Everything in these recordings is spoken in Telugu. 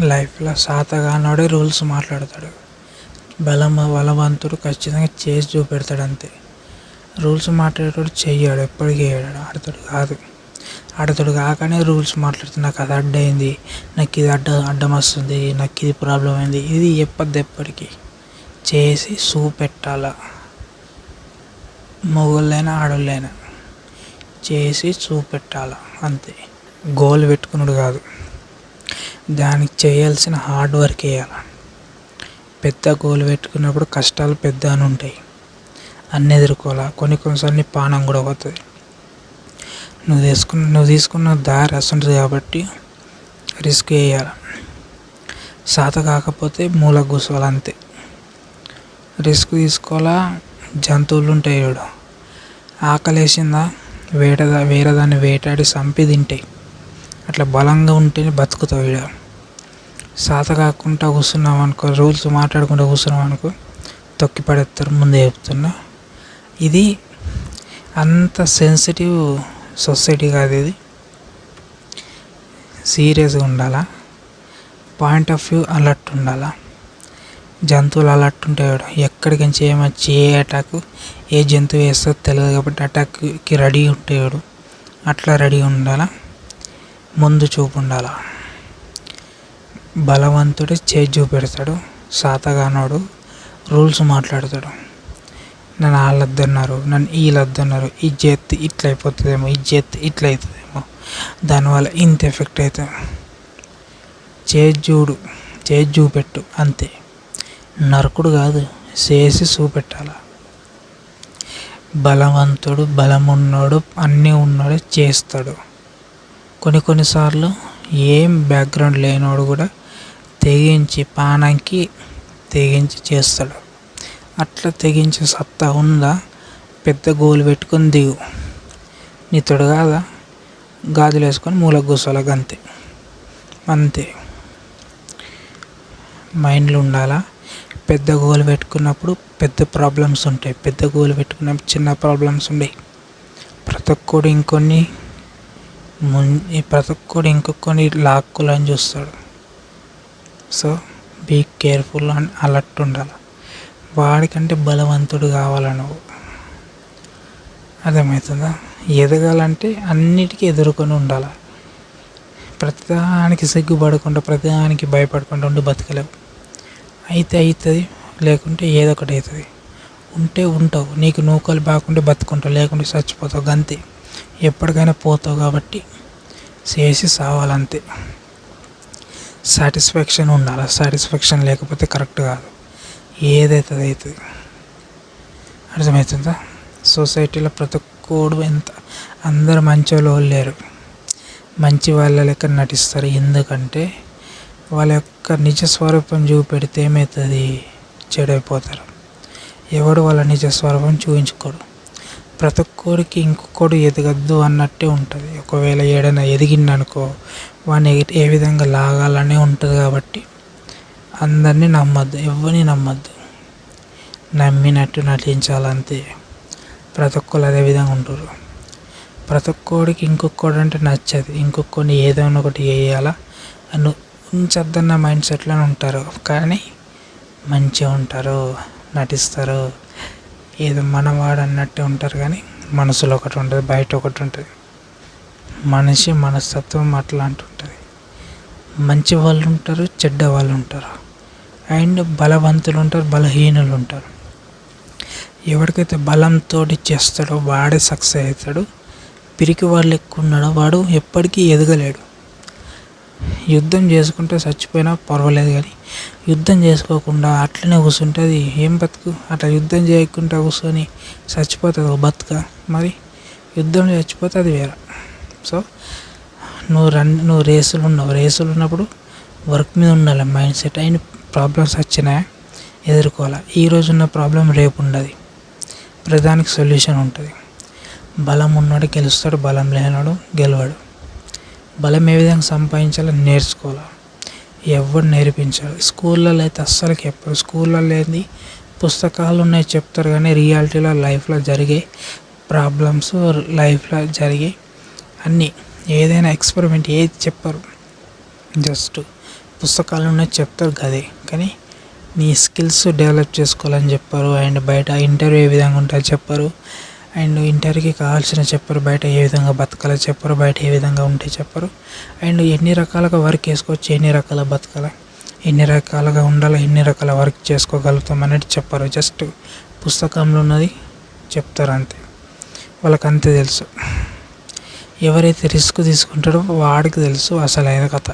లైఫ్లో సాతగానోడే రూల్స్ మాట్లాడతాడు. బలం బలవంతుడు ఖచ్చితంగా చేసి చూపెడతాడు అంతే రూల్స్ మాట్లాడేటోడు చెయ్యాడు ఎప్పటికీ చేయడు ఆడతాడు కాదు. ఆడతాడు కాకనే రూల్స్ మాట్లాడుతుంది. నాకు అది అడ్డైంది. నాకు ఇది అడ్డ అడ్డం వస్తుంది నాకు ఇది ప్రాబ్లం అయింది. ఇది చెప్పద్దు ఎప్పటికీ చేసి చూపెట్టాల. మొగుళ్ళైనా ఆడోళ్ళైనా చేసి చూపెట్టాల. అంతే. గోల్ పెట్టుకున్నాడు కాదు. దానికి చేయాల్సిన హార్డ్ వర్క్ వేయాలి పెద్ద గోల్ పెట్టుకున్నప్పుడు కష్టాలు పెద్ద అని ఉంటాయి. అన్నీ ఎదుర్కోవాలి? కొన్ని కొన్నిసార్లు నీ పానం కూడా పోతుంది. నువ్వు తీసుకున్న నువ్వు తీసుకున్న దారి అసంటుంది కాబట్టి రిస్క్ వేయాలి సాత కాకపోతే మూల కూర్చోవాలి అంతే. రిస్క్ తీసుకోవాలా? జంతువులు ఉంటాయి చూడు. ఆకలేసిందా? వేట వేరే దాన్ని వేటాడి చంపి తింటాయి. అట్లా బలంగా ఉంటేనే బతుకుతావు ఈడ సాత కాకుండా కూర్చున్నాం అనుకో రూల్స్ మాట్లాడుకుంటూ కూర్చున్నాం అనుకో తొక్కి పడేస్తారు ముందే చెప్తున్నా. ఇది అంత సెన్సిటివ్ సొసైటీ కాదు ఇది. సీరియస్గా ఉండాలా? పాయింట్ ఆఫ్ వ్యూ అలర్ట్ ఉండాలా? జంతువులు అలర్ట్ ఉంటాయి ఎక్కడికి నుంచి ఏమొచ్చి ఏ అటాక్ ఏ జంతువు వేస్తుందో తెలియదు కాబట్టి అటాక్కి రెడీ ఉంటాడు అట్లా రెడీ ఉండాలా? ముందు చూపు ఉండాలా? బలవంతుడు చేయి చూపెడతాడు సాతగానోడు రూల్స్ మాట్లాడతాడు. నన్ను వాళ్ళద్దన్నారు నన్ను వీళ్ళు వద్దన్నారు ఇది చేస్తే ఇట్లా అయిపోతుందేమో ఇది చేస్తే ఇట్లా అవుతుందేమో దానివల్ల ఇంత ఎఫెక్ట్ అవుతుంది చేసి చూడు చేసి చూపెట్టు అంతే. నరకుడు కాదు చేసి చూపెట్టాల. బలవంతుడు బలం అన్నీ ఉన్నాడు చేస్తాడు. కొన్ని కొన్నిసార్లు ఏం బ్యాక్గ్రౌండ్ లేనోడు కూడా తెగించి పానంకి తెగించి చేస్తాడు. అట్లా తెగించే సత్తా ఉందా? పెద్ద గోలు పెట్టుకొని దిగు. నీతోడు కాదా? గాజులు వేసుకొని మూలకు అంతే. అంతే. మైండ్లో ఉండాలా? పెద్ద గోల్ పెట్టుకున్నప్పుడు పెద్ద ప్రాబ్లమ్స్ ఉంటాయి. పెద్ద గోల్ పెట్టుకున్నప్పుడు చిన్న ప్రాబ్లమ్స్ ఉండయి. ప్రతి ఒక్కడు ఇంకొన్ని ముం ప్రతి ఒక్కడు ఇంకొన్ని లాక్కులని చూస్తాడు. So be careful and alert ఉండాలి. వాడికంటే బలవంతుడు కావాలి నువ్వు? అర్థమవుతుందా? ఎదగాలంటే అన్నిటికీ ఎదుర్కొని ఉండాలి. ప్రతిదానికి సిగ్గుపడకుండా ప్రతిదానికి భయపడకుండా ఉండి బతకలేవు. అయితే అవుతుంది లేకుంటే ఏదో ఒకటి అవుతుంది ఉంటే ఉంటావు నీకు నూకలు బాగుంటే బతుకుంటావు లేకుంటే చచ్చిపోతావు గంతే. ఎప్పటికైనా పోతావు కాబట్టి చేసి సావాలంతే. సాటిస్ఫాక్షన్ ఉండాలి? సాటిస్ఫాక్షన్ లేకపోతే కరెక్ట్ కాదు. ఏదైతే అవుతుంది అర్థమవుతుందా సొసైటీలో ప్రతి ఒక్కడు ఎంత అందరు మంచి వాళ్ళు లేరు. మంచి వాళ్ళ లెక్క నటిస్తారు. ఎందుకంటే వాళ్ళ యొక్క నిజ స్వరూపం చూపెడితే ఏమవుతుంది చెడైపోతారు. ఎవడు వాళ్ళ నిజ స్వరూపం చూపించుకోడు ప్రతి ఒక్కడికి ఇంకొకడు ఎదగద్దు అన్నట్టే ఉంటుంది. ఒకవేళ ఏడైనా ఎదిగిందనుకో వాడిని ఏ విధంగా లాగాలనే ఉంటుంది కాబట్టి అందరినీ నమ్మద్దు ఎవరిని నమ్మద్దు. నమ్మినట్టు నటించాలంతే. ప్రతి ఒక్కరు అదే విధంగా ఉంటారు. ప్రతి ఒక్కడికి ఇంకొకడు అంటే నచ్చదు. ఇంకొకరిని ఏదైనా ఒకటి వేయాలా అని ఉంచద్దన్న మైండ్ సెట్లో ఉంటారు. కానీ మంచిగా ఉంటారు నటిస్తారు. ఏదో మనవాడు అన్నట్టే ఉంటారు కానీ మనసులో ఒకటి ఉంటుంది బయట ఒకటి ఉంటుంది. మనిషి మనస్తత్వం అట్లాంటి ఉంటుంది మంచి వాళ్ళు ఉంటారు చెడ్డ వాళ్ళు ఉంటారు. అండ్ బలవంతులు ఉంటారు బలహీనులు ఉంటారు ఎవరికైతే బలంతో చేస్తాడో వాడే సక్సెస్ అవుతాడు పిరికి వాళ్ళు ఎక్కువ ఉన్నాడో వాడు ఎప్పటికీ ఎదగలేడు. యుద్ధం చేసుకుంటే చచ్చిపోయినా పర్వాలేదు కానీ యుద్ధం చేసుకోకుండా అట్లనే కూర్చుంటే అది ఏం బతుకు? అట్లా యుద్ధం చేయకుండా కూర్చొని చచ్చిపోతుంది ఒక బతుక. మరి యుద్ధం చచ్చిపోతే అది వేరే. సో నువ్వు రన్ నువ్వు రేసులు ఉన్నావు. రేసులు ఉన్నప్పుడు వర్క్ మీద ఉండాలి. మైండ్ సెట్ అయిన ప్రాబ్లమ్స్ వచ్చినాయా? ఎదుర్కోవాలి. ఈరోజు ఉన్న ప్రాబ్లం రేపు ఉండదు. ప్రధానికి సొల్యూషన్ ఉంటుంది. బలం ఉన్నవాడు గెలుస్తాడు. బలం లేనివాడు గెలవడు. బలం ఏ విధంగా సంపాదించాలో నేర్చుకోవాలి. ఎవరు నేర్పించాలి స్కూళ్ళలో అయితే అస్సలకి ఎప్పుడు స్కూళ్ళలో ఏంది? పుస్తకాలు ఉన్నాయి చెప్తారు కానీ రియాలిటీలో లైఫ్లో జరిగే ప్రాబ్లమ్స్ లైఫ్లో జరిగే అన్నీ ఏదైనా ఎక్స్పెరిమెంట్ ఏది చెప్పరు. జస్ట్ పుస్తకాలు ఉన్నాయి చెప్తారు కదే కానీ నీ స్కిల్స్ డెవలప్ చేసుకోవాలని చెప్పారు. అండ్ బయట ఇంటర్వ్యూ ఏ విధంగా ఉంటుందో చెప్పరు. అండ్ ఇంటర్వ్యూకి కావాల్సిన చెప్పరు. బయట ఏ విధంగా బతకాలో చెప్పరు. బయట ఏ విధంగా ఉంటే చెప్పరు. అండ్ ఎన్ని రకాలుగా వర్క్ చేసుకోవచ్చు ఎన్ని రకాల బతకాలి ఎన్ని రకాలుగా ఉండాలి ఎన్ని రకాల వర్క్ చేసుకోగలుగుతాం అనేది చెప్పరు. జస్ట్ పుస్తకంలో ఉన్నది చెప్తారు అంతే. వాళ్ళకి అంతే తెలుసు. ఎవరైతే రిస్క్ తీసుకుంటాడో వాడికి తెలుసు అసలైన కథ.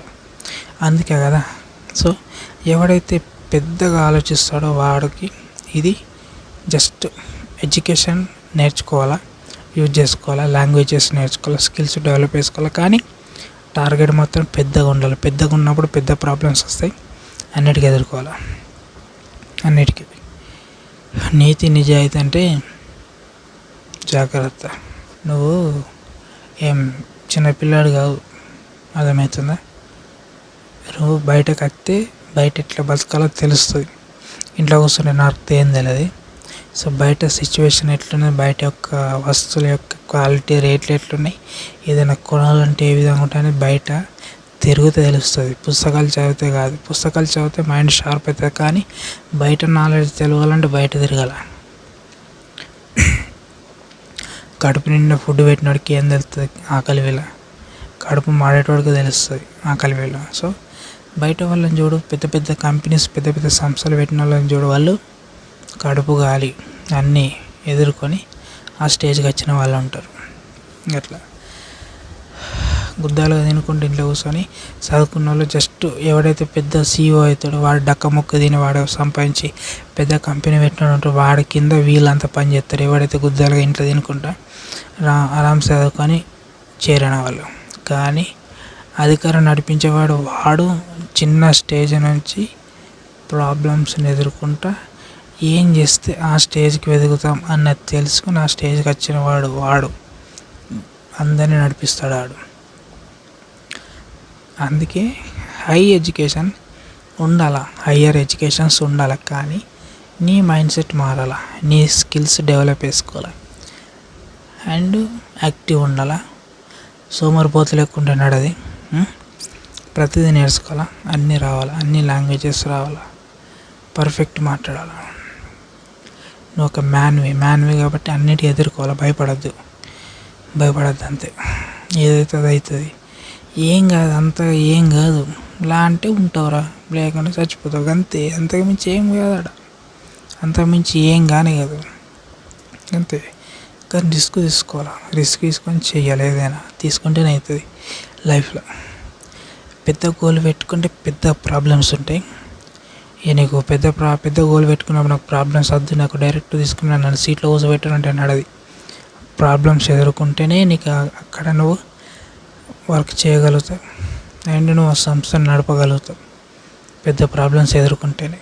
అందుకే కదా. సో ఎవడైతే పెద్దగా ఆలోచిస్తాడో వాడికి ఇది జస్ట్ ఎడ్యుకేషన్ నేర్చుకోవాలా యూజ్ చేసుకోవాలా లాంగ్వేజెస్ నేర్చుకోవాలా స్కిల్స్ డెవలప్ చేసుకోవాలి కానీ టార్గెట్ మాత్రం పెద్దగా ఉండాలి. పెద్దగా ఉన్నప్పుడు పెద్ద ప్రాబ్లమ్స్ వస్తాయి. అన్నిటికీ ఎదుర్కోవాలి. అన్నిటికీ. నీతి నిజాయితీ అంటే జాగ్రత్త. నువ్వు ఏం చిన్నపిల్లాడు కావు అర్థమవుతుందా? నువ్వు బయటకు వస్తే బయట ఎట్లా బతకాలో తెలుస్తుంది. ఇంట్లో కూర్చుంటే నాకు ఏం తెలియదు సో బయట సిచ్యువేషన్ ఎట్లున్నది బయట యొక్క వస్తువుల యొక్క క్వాలిటీ రేట్లు ఎట్లున్నాయి ఏదైనా కొనాలంటే ఏ విధంగా ఉంటాయని బయట తిరుగుతే తెలుస్తుంది. పుస్తకాలు చదివితే కాదు. పుస్తకాలు చదివితే మైండ్ షార్ప్ అవుతుంది కానీ బయట నాలెడ్జ్ తెలియాలంటే బయట తిరగాల. కడుపు నిండా ఫుడ్ పెట్టినోడికి ఏం తెలుస్తుంది? ఆకలి వేళ కడుపు మాడేటోడికి తెలుస్తుంది ఆకలి వేళ సో బయట వాళ్ళని చూడు పెద్ద పెద్ద కంపెనీస్ పెద్ద పెద్ద సంస్థలు పెట్టిన వాళ్ళని చూడు వాళ్ళు కడుపు గాలి అన్నీ ఎదుర్కొని ఆ స్టేజ్కి వచ్చిన వాళ్ళు ఉంటారు. అట్లా గుద్దాలుగా తినుకుంటూ ఇంట్లో కూర్చొని చదువుకున్న వాళ్ళు జస్ట్ ఎవడైతే పెద్ద సీఈఓ అవుతాడో వాడు డక్క మొక్క తిని వాడు సంపాదించి పెద్ద కంపెనీ పెట్టినాడు ఉంటాడు వాడి కింద వీళ్ళంతా పని చేస్తారు. ఎవడైతే గుద్దాలుగా ఇంట్లో తినుకుంటా రా ఆరామ్ చదువుకొని చేరిన వాళ్ళు. కానీ అధికారం నడిపించేవాడు వాడు చిన్న స్టేజ్ నుంచి ప్రాబ్లమ్స్ని ఎదుర్కొంటా ఏం చేస్తే ఆ స్టేజ్కి వెతుకుతాం అన్నది తెలుసుకుని ఆ స్టేజ్కి వచ్చిన వాడు వాడు. అందరినీ నడిపిస్తాడు ఆడు. అందుకే హై ఎడ్యుకేషన్ ఉండాల? హయ్యర్ ఎడ్యుకేషన్స్ ఉండాలి? కానీ నీ మైండ్ సెట్ మారాల? నీ స్కిల్స్ డెవలప్ చేసుకోవాలి? అండ్ యాక్టివ్ ఉండాలా? సోమరిపోతు లేకుండా నడది ప్రతిదీ నేర్చుకోవాలా? అన్నీ రావాలా? అన్ని లాంగ్వేజెస్ రావాలా? పర్ఫెక్ట్ మాట్లాడాలా? నువ్వు ఒక మ్యాన్వి మ్యాన్వి కాబట్టి అన్నిటి ఎదుర్కోవాలి? భయపడద్దు. భయపడద్దు అంతే. ఏదైతే అది అవుతుంది. ఏం కాదు అంత ఏం కాదు. ఇలా అంటే ఉంటావురా. లేకుండా చచ్చిపోతావు. అంతే అంతకుమించి ఏం కాదు అంతకుమించి ఏం కానీ కాదు. అంతే కానీ రిస్క్ తీసుకోవాలా? రిస్క్ తీసుకొని చెయ్యాలి ఏదైనా. తీసుకుంటేనే అవుతుంది లైఫ్లో. పెద్ద గోల్ పెట్టుకుంటే పెద్ద ప్రాబ్లమ్స్ ఉంటాయి. ఇక నీకు పెద్ద ప్రా పెద్ద గోల్ పెట్టుకున్నప్పుడు నాకు ప్రాబ్లమ్స్ వద్దు. నాకు డైరెక్ట్ తీసుకుని నన్ను సీట్లో కూర్చోబెట్టానంటే నడది ప్రాబ్లమ్స్ ఎదుర్కొంటేనే నీకు అక్కడ నువ్వు వర్క్ చేయగలుగుతావు అండ్ నువ్వు ఆ సంస్థను నడపగలుగుతావు పెద్ద ప్రాబ్లమ్స్ ఎదుర్కొంటేనే.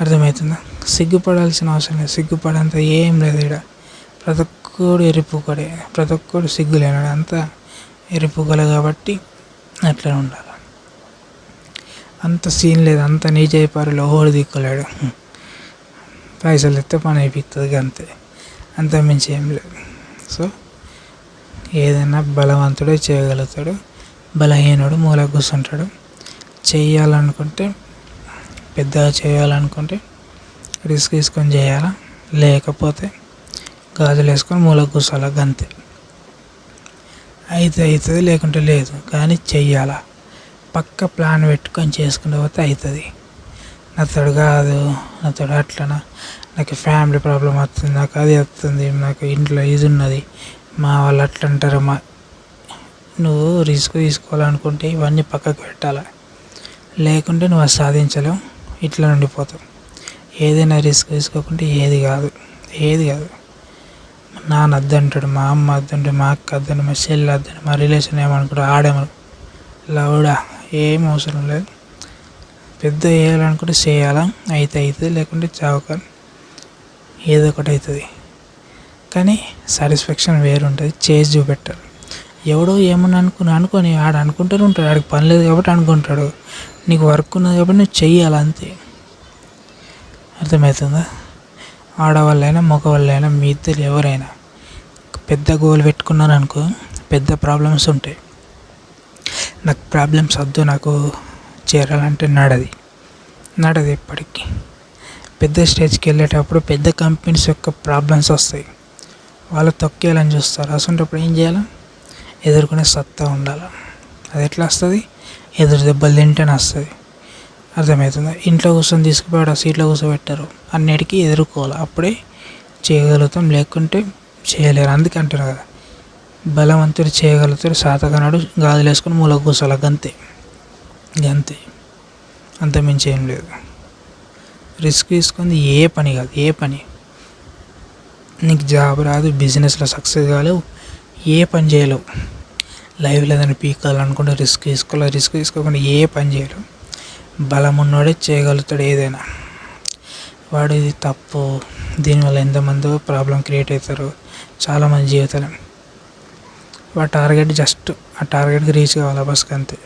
అర్థమవుతుందా? సిగ్గుపడాల్సిన అవసరం లేదు. సిగ్గుపడంత ఏం లేదు ఇక్కడ ప్రతి ఒక్కడు ఎరిపుకడే ప్రతి ఒక్కడు సిగ్గు లేనాడు. అంతా ఎరిపుకలే కాబట్టి అట్లా ఉండాలి. అంత సీన్ లేదు. అంత నీచైపారులో ఓడి దిక్కులేడు. పైసలు ఎత్తే పని అయిపోతుంది అంతే అంత మించి ఏం లేదు. సో ఏదైనా బలవంతుడే చేయగలుగుతాడు బలహీనుడు మూల కూర్చుంటాడు. చేయాలనుకుంటే పెద్దగా చేయాలనుకుంటే రిస్క్ తీసుకొని చేయాలా? లేకపోతే గాజులు వేసుకొని మూల కూర్చోాలి అంతే అయితే అవుతుంది లేకుంటే లేదు. కానీ చెయ్యాలా? పక్క ప్లాన్ పెట్టుకొని చేసుకుంటే పోతే అవుతుంది. నాతోడు కాదు నాతోడు అట్లనా? నాకు ఫ్యామిలీ ప్రాబ్లం వస్తుంది నాకు అది వస్తుంది నాకు ఇంట్లో ఇది ఉన్నది. మా వాళ్ళు అట్లా అంటారు మా నువ్వు రిస్క్ తీసుకోవాలనుకుంటే ఇవన్నీ పక్కకు పెట్టాలి? లేకుంటే నువ్వు అది సాధించలేవు ఇట్లా ఉండిపోతావు. ఏదైనా రిస్క్ తీసుకోకుంటే ఏది కాదు ఏది కాదు. మా నాన్న అద్దంటాడు మా అమ్మ వద్దంటే మా అక్క వద్దంటే మా చెల్లి వద్దంటే మా రిలేషన్ ఏమనుకుంటా ఆడేమో లవ్డా ఏం అవసరం లేదు. పెద్ద చేయాలనుకుంటే చేయాలా? అయితే అవుతుంది లేకుంటే చావక? ఏదో ఒకటి అవుతుంది. కానీ సాటిస్ఫాక్షన్ వేరు ఉంటుంది చేసి చూపెట్టారు ఎవడో ఏమన్నా అనుకుని అనుకొని ఆడు అనుకుంటూనే ఉంటాడు. ఆడికి పని లేదు కాబట్టి అనుకుంటాడు. నీకు వర్క్ ఉన్నది కాబట్టి నువ్వు చెయ్యాలి అంతే. అర్థమవుతుందా? ఆడవాళ్ళైనా మగవాళ్ళైనా మీ ఇద్దరు ఎవరైనా పెద్ద గోల్ పెట్టుకున్నారు అనుకో పెద్ద ప్రాబ్లమ్స్ ఉంటాయి. నాకు ప్రాబ్లమ్స్ వద్దు నాకు చేరాలంటే నడది. నడది ఎప్పటికీ. పెద్ద స్టేజ్కి వెళ్ళేటప్పుడు పెద్ద కంపెనీస్ యొక్క ప్రాబ్లమ్స్ వస్తాయి. వాళ్ళు తొక్కేయాలని చూస్తారు. అసలు ఏం చేయాలి? ఎదుర్కొనే సత్తా ఉండాలి. అది ఎట్లా వస్తుంది? ఎదురు దెబ్బలు తింటేనే వస్తుంది. అర్థమవుతుంది? ఇంట్లో కూర్చొని తీసుకుపోయాడు ఆ సీట్లో కూర్చోబెట్టారు. అన్నిటికీ ఎదుర్కోవాలి. అప్పుడే చేయగలుగుతాం లేకుంటే చేయలేరు. అందుకే అంటారు కదా. బలవంతుడు చేయగలుగుతారు సాతకనాడు గాజులు వేసుకొని మూల కూర్చోాలి గంతే. గంతే. అంత మించి ఏం లేదు. రిస్క్ తీసుకుంది ఏ పని కాదు. ఏ పని? నీకు జాబ్ రాదు బిజినెస్లో సక్సెస్ కాలేవు ఏ పని చేయలేవు. లైవ్లో ఏదైనా పీకాలనుకుంటే రిస్క్ తీసుకోవాలి రిస్క్ తీసుకోకుండా ఏ పని చేయలేవు. బలం ఉన్నోడే చేయగలుగుతాడు ఏదైనా. వాడు ఇది తప్పు. దీనివల్ల ఎంతమందో ప్రాబ్లం క్రియేట్ అవుతారు? చాలామంది జీవితాలు. వాడు టార్గెట్ జస్ట్ ఆ టార్గెట్కి రీచ్ కావాలి బస్కి అంతే.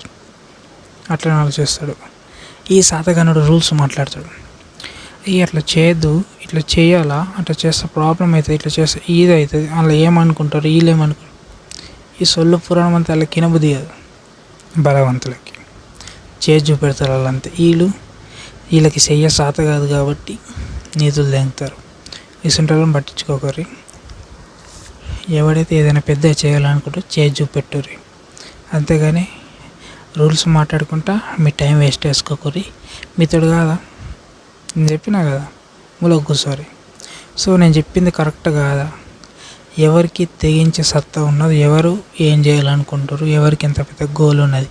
అట్లా ఆలోచిస్తాడు. ఈ సాతగానుడు రూల్స్ మాట్లాడతాడు. అట్లా చేయొద్దు. ఇట్లా చేయాలా? అట్లా చేస్తే ప్రాబ్లం అవుతుంది ఇట్లా చేస్తే ఇది అవుతుంది అలా ఏమనుకుంటారు? వీళ్ళు ఏమనుకుంటారు ఈ సొల్లు పురాణం అంతా వాళ్ళకి కినబుద్ధి కాదు. బలవంతులకి చేసి చూపెడతారు వాళ్ళంతా. వీళ్ళు వీళ్ళకి చెయ్య సాత కాదు కాబట్టి నీతులు తెంగుతారు ఇసుంటాలను పట్టించుకోకరి ఎవడైతే ఏదైనా పెద్ద చేయాలనుకుంటూ చేసి చూపెట్టుర్రి. అంతేగాని రూల్స్ మాట్లాడుకుంటా మీ టైం వేస్ట్ చేసుకోకరి మీతోడు కాదా? నేను చెప్పినా కదా? మూలో ఒక్కోసారి సో నేను చెప్పింది కరెక్ట్ కాదా? ఎవరికి తెగించే సత్తా ఉన్నది ఎవరు ఏం చేయాలనుకుంటారు ఎవరికి ఎంత పెద్ద గోల్ ఉన్నది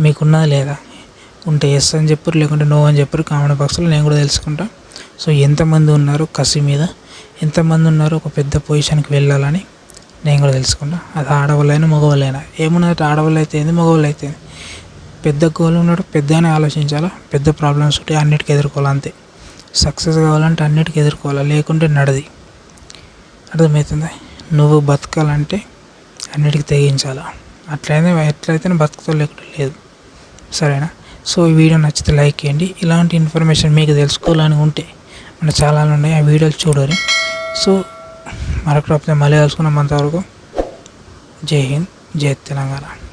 మీకున్నదా లేదా? ఉంటే ఎస్ అని చెప్పరు లేకుంటే నో అని చెప్పరు కామెంట్ బాక్స్లో నేను కూడా తెలుసుకుంటా. సో ఎంతమంది ఉన్నారు కసి మీద? ఎంతమంది ఉన్నారు ఒక పెద్ద పొజిషన్కి వెళ్ళాలని? నేను కూడా తెలుసుకుంటా. అది ఆడవాళ్ళైనా మగవాళ్ళైనా. ఏమున్నది ఆడవాళ్ళు అయితే ఏంది మగవాళ్ళు అయితే పెద్ద గోల్ ఉన్నాడు పెద్దగానే ఆలోచించాలా? పెద్ద ప్రాబ్లమ్స్ ఉంటే అన్నిటికీ ఎదుర్కోవాలి అంతే. సక్సెస్ కావాలంటే అన్నిటికీ ఎదుర్కోవాలి? లేకుంటే నడది. అర్థమవుతుంది? నువ్వు బతకాలంటే అన్నిటికీ తెగించాలా? అట్లయితే ఎట్లయితేనే బతుకుతో లేకుండా లేదు. సరేనా? సో ఈ వీడియో నచ్చితే లైక్ చేయండి. ఇలాంటి ఇన్ఫర్మేషన్ మీకు తెలుసుకోవాలని ఉంటే మన చాలా ఉన్నాయి ఆ వీడియోలు చూడరు సో మరొక మళ్ళీ కలుసుకున్నాం అంతవరకు. జై హింద్ జై తెలంగాణ.